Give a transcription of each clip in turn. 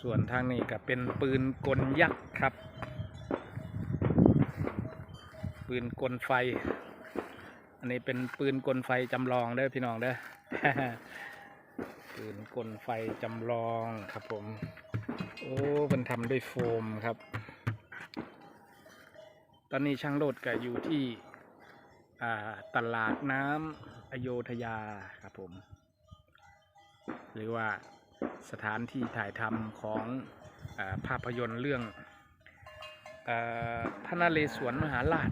ส่วนทางนี้ก็เป็นปืนกลยักษ์ครับ ปืนกลไฟ อันนี้เป็นปืนกลไฟจำลองเด้อพี่น้องเด้อปืนกลไฟจำลองครับผม โอ้มันทำด้วยโฟมครับ ตอนนี้ช่างโลดก็อยู่ที่ตลาดน้ำอโยธยาครับผม หรือว่า สถานที่ถ่ายทำของอภาพยนตร์เรื่องอพระนเรศวรมหาราช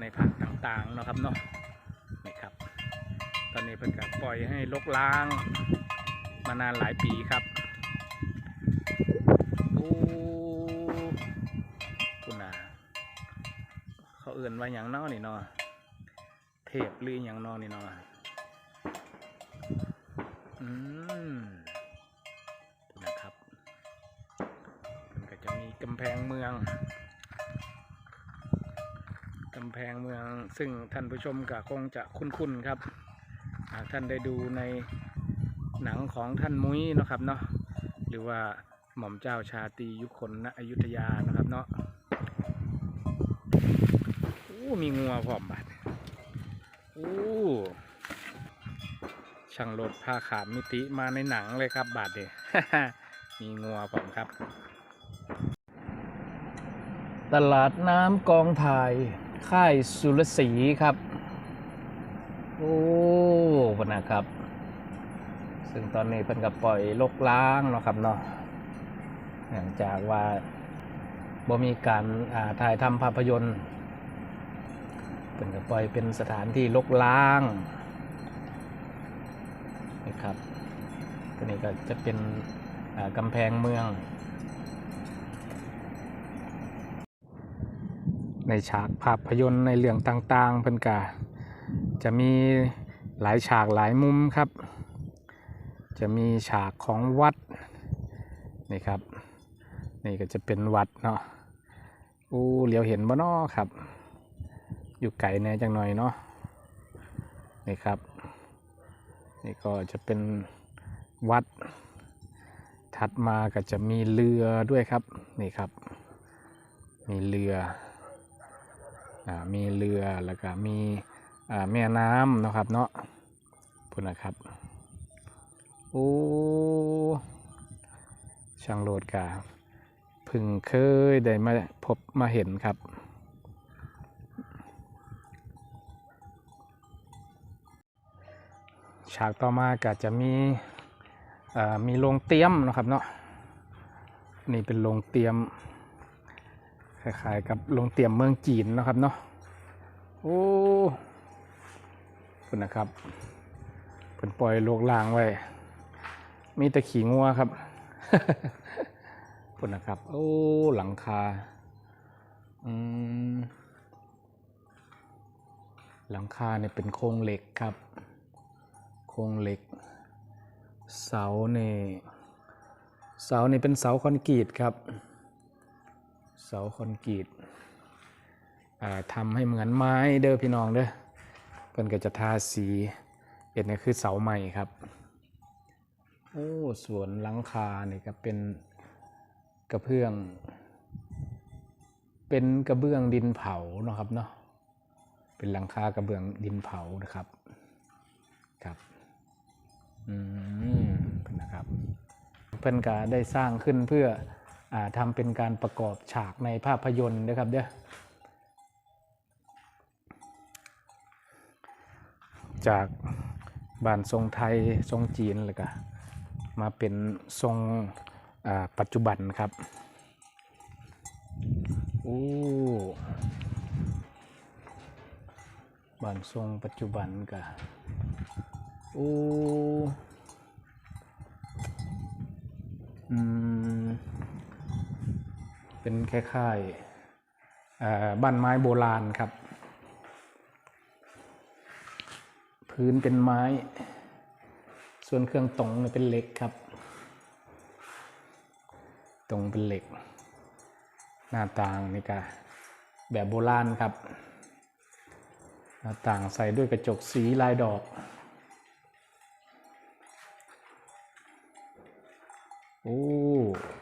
ในภาคต่างๆนะครับเนาะนี่ครับ ตอนนี้เพิ่นก็ปล่อยให้ลกล้างมานานหลายปีครับโอ้คุณนาเขาเอื่นว่าอย่างนอนี่นาะเทพหรืออย่างนอนี่นาะ อืมนะครับมันก็จะมีกำแพงเมืองกำแพงเมือง ซึ่งท่านผู้ชมก็คงจะคุ้นๆครับหากท่านได้ดูในหนังของท่านมุ้ยนะครับเนาะหรือว่าหม่อมเจ้าชาตียุคนณอยุธยานะครับเนาะโอ้มีงัวพร้อมบัดโอ้ ช่างรถผ้าขามมิติมาในหนังเลยครับ บาดเดมีงัวพร้อมครับ ตลาดน้ำกองถ่าย ค่ายสุรศรีครับ โอ้พนนะครับ ซึ่งตอนนี้เพิ่นกับปล่อยลกล้างเนาะครับเนาะเนื่องจากว่าบ่มีการาถ่ายทำภาพยนตร์เพิ่นกับปล่อยเป็นสถานที่ลกล้าง นะครับตัวนี้ก็จะเป็นกำแพงเมือง ในฉากภาพยนตร์ในเรื่องต่างๆ เพิ่นกาจะมีหลายฉากหลายมุมครับ จะมีฉากของวัดนี่ครับ นี่ก็จะเป็นวัดเนาะอู้เหลียวเห็นบ่นาะครับ อยู่ไกลแน่จังหน่อยเนาะนี่ครับ นี่ก็จะเป็นวัด ถัดมาก็จะมีเรือด้วยครับ นี่ครับ มีเรืออมีเรือแล้วก็มีแม่น้ำนะครับเนาะพุ่นนะครับ โอ้ ช่างโหลดกาพึ่งเคยได้มาพบมาเห็นครับ ฉากต่อมาก็จะมีมีโรงเตรียมนะครับเนาะนี่เป็นโรงเตรียมคล้ายๆกับโรงเตรียมเมืองจีนนะครับเนาะโอ้คุณนะครับเพิ่นปล่อยโลกลางไว้ มีแต่ขี่งัวครับคุณนะครับโอ้หลังคาอืมหลังคาเนี่ยเป็นโครงเหล็กครับ ครงเหล็ก เสาเนี่ยเสาเนี่เป็นเสาคอนกรีตครับ เสาคอนกรีตอ่าทำให้เหมือนไม้เด้อพี่น้องเด้อเพิ่นก็จะทาสีเอ็ดนี่คือเสาใหม่ครับโอ้สวนหลังคาเนี่ยก็เป็นกระเพื่อง เป็นกระเบื้องดินเผาเนาะครับเนาะเป็นหลังคากระเบื้องดินเผานะครับครับ นะครับเพิ่นก็ได้สร้างขึ้นเพื่ออทำเป็นการประกอบฉากในภาพยนตร์นะครับเด้อจากบ้านทรงไทยทรงจีนแล้วก็มาเป็นทรงปัจจุบันครับโอ้บ้านทรงปัจจุบันก็ โอ้อืม เป็นคล้ายๆบ้านไม้โบราณครับ พื้นเป็นไม้ ส่วนเครื่องตรงเนี่ยเป็นเหล็กครับ ตรงเป็นเหล็ก หน้าต่างนี่ก็แบบโบราณครับ หน้าต่างใส่ด้วยกระจกสีลายดอก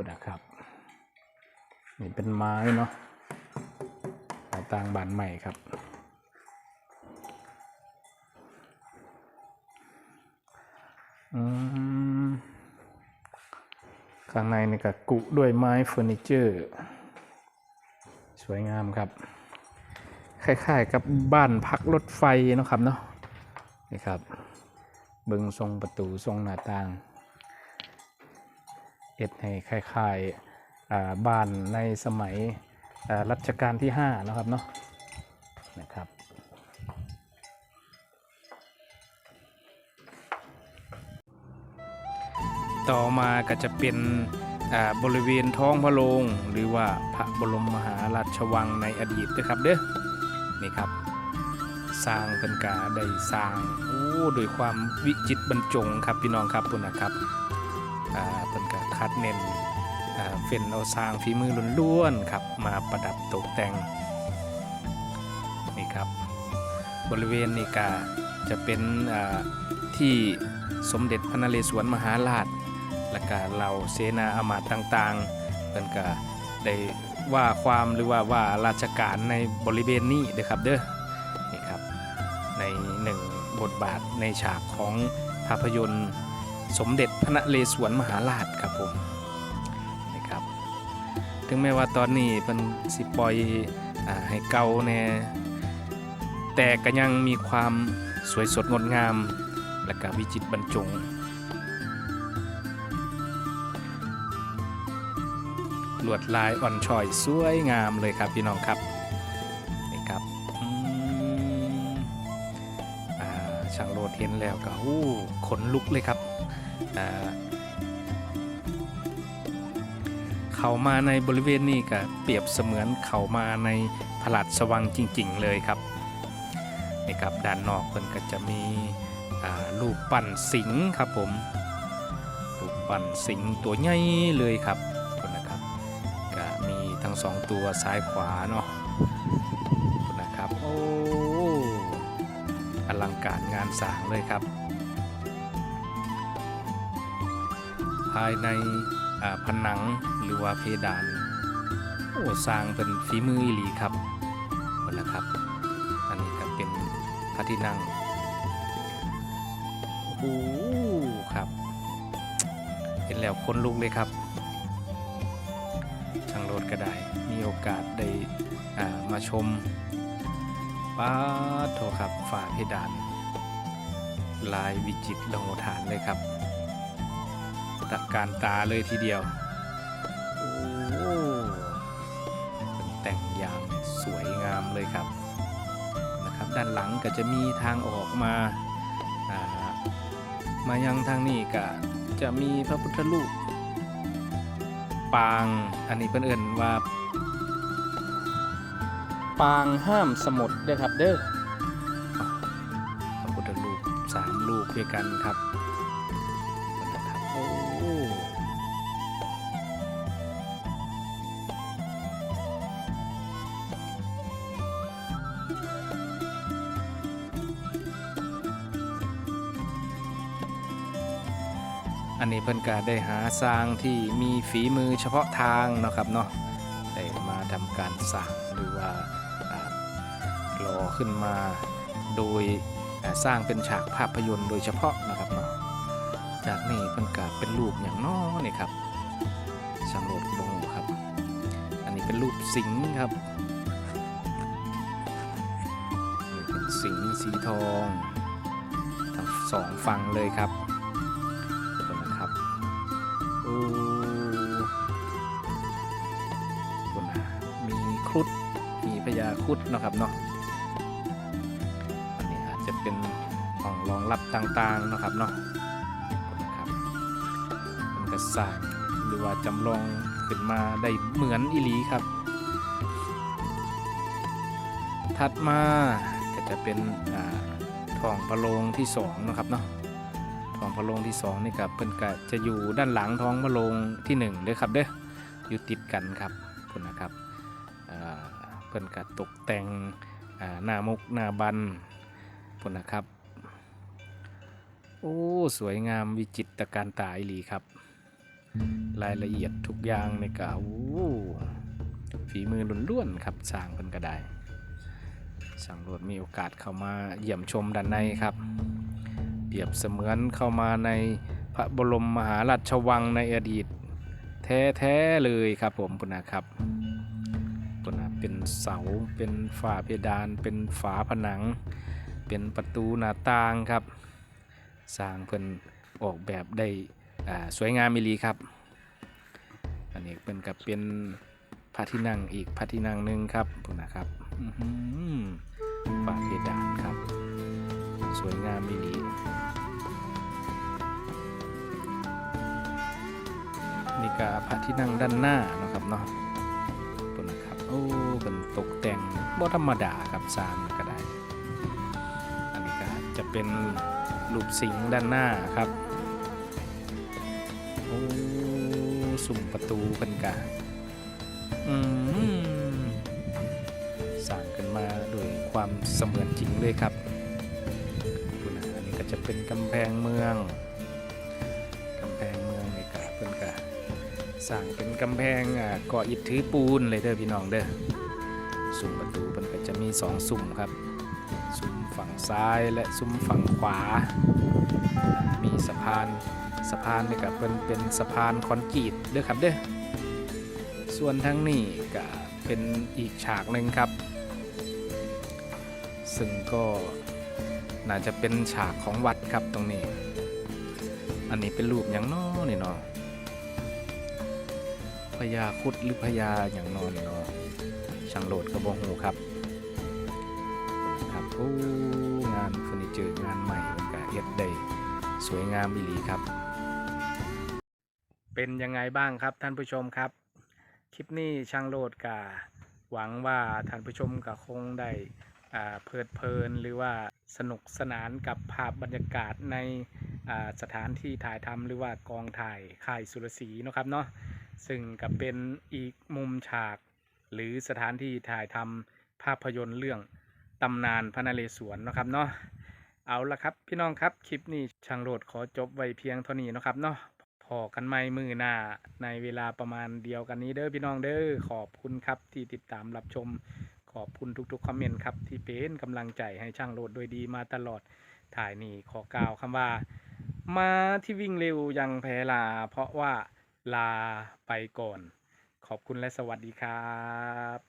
คุณนะครับนี่เป็นไม้เนาะหน้าต่างบานใหม่ครับอืมข้างในนี่ก็กุด้วยไม้เฟอร์นิเจอร์ สวยงามครับ คล้ายๆกับบ้านพักรถไฟเนาะครับเนาะนี่ครับ เบิงทรงประตูทรงหน้าต่าง เอ็ดให้คล้ายๆอ่บ้านในสมัยรัชกาลที่5นะครับเนาะนะครับต่อมาก็จะเป็นบริเวณท้องพระโรงหรือว่าพระบรมมหาราชวังในอดีตนะครับเด้อนี่ครับ สร้างเป็นกาได้สร้างโอ้โดวยความวิจิตรบรรจงครับพี่น้องครับคุณนะครับ อ่าเป็นกาคัดเน้นอ่าเป็นเอาสร้างฝีมือล้วนๆครับมาประดับตกแต่งนี่ครับ บริเวณนี่กาจะเป็นอ่าที่สมเด็จพระนเรศวรมหาราช และก็เหล่าเสนาอามาตย์ต่างๆเพิ่นก็ได้ว่าความหรือว่าว่าราชการในบริเวณนี้เด้อครับเด้อนี่ครับในหนึ่งบทบาทในฉากของภาพยนตร์ สมเด็จพระนเรศวรมหาราชครับผมนี่ครับ ถึงแม้ว่าตอนนี้เพิ่นสิปล่อยอให้เก่าแน่แต่ก็ยังมีความสวยสดงดงาม และก็วิจิตรบรรจงลวดลายอ่อนช้อยสวยงามเลยครับพี่น้องครับนี่ครับอ่าช่างโรดเห็นแล้วก็อู้ขนลุกเลยครับ เขามาในบริเวณนี้ก็เปรียบเสมือนเขามาในพระราชวังจริง ๆ เลยครับนี่ครับด้านนอกเพิ่นก็จะมีรูปปั้นสิงห์ครับผมรูปปั้นสิงห์ตัวใหญ่เลยครับคุณนะครับก็มีทั้งสองตัวซ้ายขวาเนาะคุณนะครับโอ้อลังการงานสร้างเลยครับายในผนังหรือว่าเพดานโอ้สร้างเป็นฝีมืออีหลีครับนะครับ อันนี้ก็เป็นพระที่นั่งโอ้โหครับเห็นแล้วคนลุกเลยครับทางรถก็ได้มีโอกาสได้มาชมป้าโทครับฝ่าเพดาน ลายวิจิตรละฐานเลยครับ ตะการตาเลยทีเดียว โอ้เป็นแต่งอย่างสวยงามเลยครับนะครับ ด้านหลังก็จะมีทางออกมาามายังทางนี้ก็จะมีพระพุทธรูปปางอันนี้เพิ่นเอิ่นว่า ปางห้ามสมุดเด้อครับเด้อพระพุทธรูปสามลูกด้วยกันครับ นนี้เพิ่นก็ได้หาสร้างที่มีฝีมือเฉพาะทางเนาะครับเนาะได้มาทำการสร้างหรือว่าอ่อขึ้นมาโดยสร้างเป็นฉากภาพยนตร์โดยเฉพาะนะครับเนาะจากนี้เพิ่นก็เป็นรูปอย่างน้อนี่ครับช่างโหลดบงครับ อันนี้เป็นรูปสิงห์ครับเป็นสิงห์สีทองทั้งสองฝั่งเลยครับ ครุฑมีพญาครุฑนะครับเนาะอันนี้อาจจะเป็นห้องรองรับต่างๆนะครับเนาะนะครับเป็นกระสร้างหรือว่าจำลองขึ้นมาได้เหมือนอีหลีครับ ถัดมาก็จะเป็นท้องพระโรงที่สองนะครับเนาะท้องพระโรงที่สองนี่ครับเพิ่นก็จะอยู่ด้านหลังท้องพระโรงที่หนึ่งเด้อครับเด้ออยู่ติดกันครับคุณนะครับ เพิ่นก็ตกแต่งหน้ามุกหน้าบันคุณนะครับ โอ้ สวยงามวิจิตรการตาอีหลีครับ รายละเอียดทุกอย่างในกาอู้ฝีมือล้วนๆครับสร้างเพิ่นก็ได้สังโรดมีโอกาสเข้ามาเยี่ยมชมด้านในครับ เปรียบเสมือนเข้ามาในพระบรมมหาราชวังในอดีต แท้ ๆ เลยครับผมปุณนะครับ เป็นเสา เป็นฝาเพดาน เป็นฝาผนัง เป็นประตูหน้าต่างครับ สร้างเพิ่นออกแบบได้สวยงามมิลีครับ อันนี้เป็นกับเป็นพระที่นั่งอีกพระที่นั่งหนึ่งครับปุณนะครับฝาเพดานครับ สวยงามมิลีนี่ก็พระที่นั่งด้านหน้านะครับเนาะปุณนะครับโอ้ บ่ธรรมดาครับสร้างก็ได้ อันนี้ก็จะเป็นรูปสิงห์ด้านหน้าครับโอ้สุ่มประตูเป็นกาอืมสร้างขึ้นมาโดยความเสมือนจริงเลยครับดูนะอันนี้ก็จะเป็นกำแพงเมืองกำแพงเมืองนี่กะเพิ่นกะสร้างเป็นกำแพงอ่าก่ออิฐถือปูนเลยเด้อพี่น้องเด้อ สุ่มประตูเพิ่นก็จะมีสองสุ่มครับ ซุ้มฝั่งซ้ายและซุ้มฝั่งขวา มีสะพานสะพานนี่ก็เป็นเป็นสะพานคอนกรีตเด้อครับเด้อส่วนทั้งนี้ก็เป็นอีกฉากหนึ่งครับ ซึ่งก็น่าจะเป็นฉากของวัดครับตรงนี้ อันนี้เป็นรูปอย่างนอนี่เนาะพญาคุดหรือพญาอย่างนอนี่เนาะ ช่างโหลดกระบอกหูครับครับโอ้งานเฟอร์นิเจอร์งานใหม่มันก็เอ็ดได้สวยงามอีหลีครับ เป็นยังไงบ้างครับท่านผู้ชมครับ คลิปนี้ช่างโหลดกาหวังว่าท่านผู้ชมก็คงได้เพลิดเพลินหรือว่าสนุกสนานกับภาพบรรยากาศในสถานที่ถ่ายทำหรือว่ากองถ่ายค่ายสุรศรีนะครับเนาะซึ่งก็เป็นอีกมุมฉาก หรือสถานที่ถ่ายทำภาพยนตร์เรื่องตำนานพระนเรศวรนะครับเนาะเอาละครับพี่น้องครับคลิปนี้ช่างโรดขอจบไว้เพียงเท่านี้นะครับเนาะพอกันไม่มือหน้าในเวลาประมาณเดียวกันนี้เด้อพี่น้องเด้อขอบคุณครับที่ติดตามรับชม ขอบคุณทุกๆคอมเมนต์ครับที่เป็นกำลังใจให้ช่างโรดโดยดีมาตลอดถ่ายนี่ขอกล่าวคำว่า มาที่วิ่งเร็วยังแพ้ลา เพราะว่าลาไปก่อน ขอบคุณและสวัสดีครับ